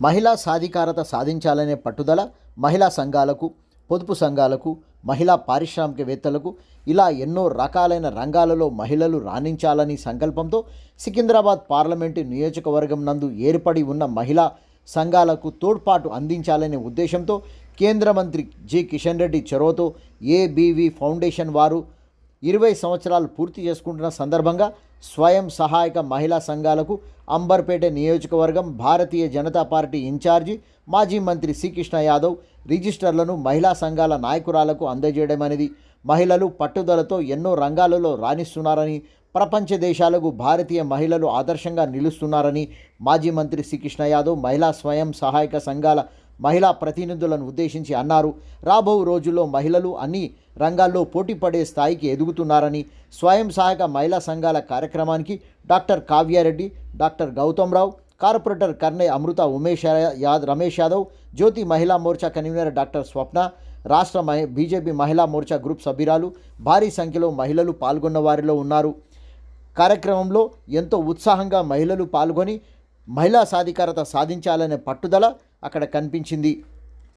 మహిళా సాధికారత సాధించాలనే పట్టుదల మహిళా సంఘాలకు పొదుపు సంఘాలకు మహిళా పారిశ్రామికవేత్తలకు ఇలా ఎన్నో రకాలైన రంగాలలో మహిళలు రాణించాలని సంకల్పంతో సికింద్రాబాద్ పార్లమెంటు నియోజకవర్గం నందు ఏర్పడి ఉన్న మహిళా సంఘాలకు తోడ్పాటు అందించాలనే ఉద్దేశంతో కేంద్ర మంత్రి జి. కిషన్ రెడ్డి చొరవతో ఏబీవీ ఫౌండేషన్ వారు ఇరవై సంవత్సరాలు పూర్తి చేసుకుంటున్న సందర్భంగా స్వయం సహాయక మహిళా సంఘాలకు అంబర్పేట నియోజకవర్గం భారతీయ జనతా పార్టీ ఇన్ఛార్జి మాజీ మంత్రి శ్రీకృష్ణ యాదవ్ రిజిస్టర్లను మహిళా సంఘాల నాయకురాలకు అందజేయడం అనేది. మహిళలు పట్టుదలతో ఎన్నో రంగాలలో రాణిస్తున్నారని ప్రపంచ దేశాలకు భారతీయ మహిళలు ఆదర్శంగా నిలుస్తున్నారని మాజీ మంత్రి శ్రీకృష్ణ యాదవ్ మహిళా స్వయం సహాయక సంఘాల మహిళా ప్రతినిధులను ఉద్దేశించి అన్నారు. రాబో రోజుల్లో మహిళలు అన్ని రంగాల్లో పోటీ పడే స్థాయికి ఎదుగుతున్నారని స్వయం సహాయక మహిళా సంఘాల కార్యక్రమానికి doctor Kavya Reddy doctor Gautam Rao corporator Karne Amrutha Umesh యాద్ రమేష్ యాదవ్ జ్యోతి మహిళా మోర్చా కన్వీనర్ డాక్టర్ స్వప్న రాష్ట్ర మహి బీజేపీ మహిళా మోర్చా గ్రూప్ సభ్యురాలు భారీ సంఖ్యలో మహిళలు పాల్గొన్న వారిలో ఉన్నారు. కార్యక్రమంలో ఎంతో ఉత్సాహంగా మహిళలు పాల్గొని మహిళా సాధికారత సాధించాలనే పట్టుదల అక్కడ కనిపించింది.